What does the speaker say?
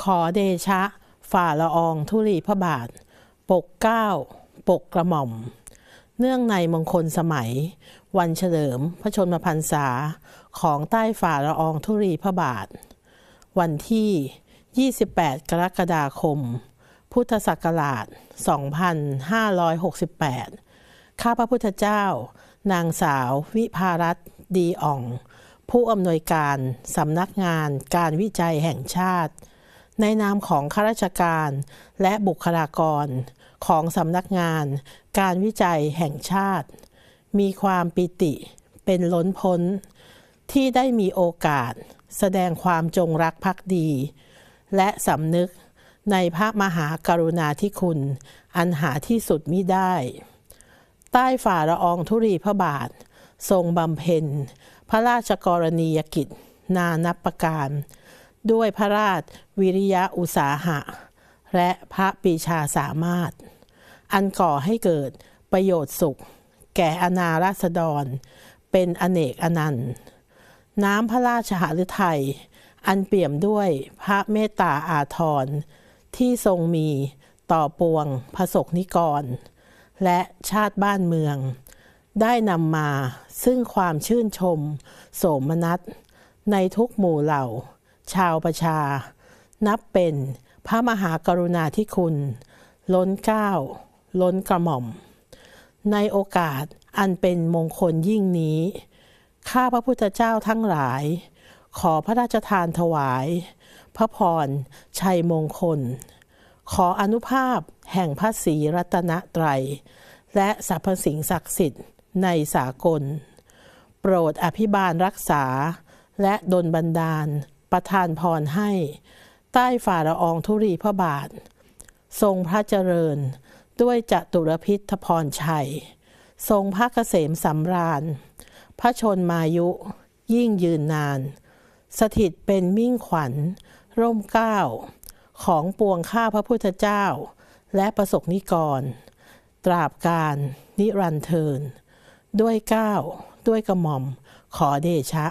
ขอเดชะ ฝ่าละอองธุลีพระบาท ปกเก้า ปกกระหม่อม เนื่องในมงคลสมัย วันเฉลิมพระชนมพรรษาของใต้ฝ่าละอองธุลีพระบาท วันที่ 28 กรกฎาคม พุทธศักราช 2568 ข้าพระพุทธเจ้า นางสาววิภารัตดีอ่อง ผู้อำนวยการสำนักงานการวิจัยแห่งชาติ ในนามของข้าราชการและบุคลากรของสำนักงาน การวิจัยแห่งชาติ มีความปิติเป็นล้นพ้น ที่ได้มีโอกาส แสดงความจงรักภักดี และสำนึกในพระมหากรุณาธิคุณ อันหาที่สุดมิได้ ใต้ฝ่าละอองธุรีพระบาท ทรงบำเพ็ญ พระราชกรณียกิจ นานับประการ ด้วยพระราชวิริยะอุตสาหะ และพระปีชาสามารถ อันก่อให้เกิดประโยชน์สุข แก่อนาราษฎร เป็นอเนกอนันต์ น้ำพระราชหฤทัยอันเปี่ยมด้วยพระเมตตาอาทรที่ทรงมีต่อปวงพระสกนิกร และชาติบ้านเมือง ได้นำมาซึ่งความชื่นชม โสมนัสในทุกหมู่เหล่า ชาวประชา นับเป็นพระมหากรุณาธิคุณ ล้นเกล้าล้นกระหม่อม ในโอกาสอันเป็นมงคลยิ่งนี้ ข้าพระพุทธเจ้าทั้งหลาย ขอพระราชทานถวาย พระพรชัยมงคล ขออนุภาพแห่งพระศรีรัตนตรัย และสรรพสิ่งศักดิ์สิทธิ์ในสากล โปรดอภิบาลรักษาและดลบันดาล ประทานพรให้ ใต้ฝ่าละอองธุรีพระบาท ทรงพระเจริญ ด้วยจตุรพิธพรชัย ทรงพระเกษมสำราญ พระชนมายุ ยิ่งยืนนาน สถิตเป็นมิ่งขวัญ ร่มเกล้า ของปวงข้าพระพุทธเจ้า และประสบนิกร ตราบการ นิรันเทิน ด้วยเก้า ด้วยกระหม่อมขอเดชะ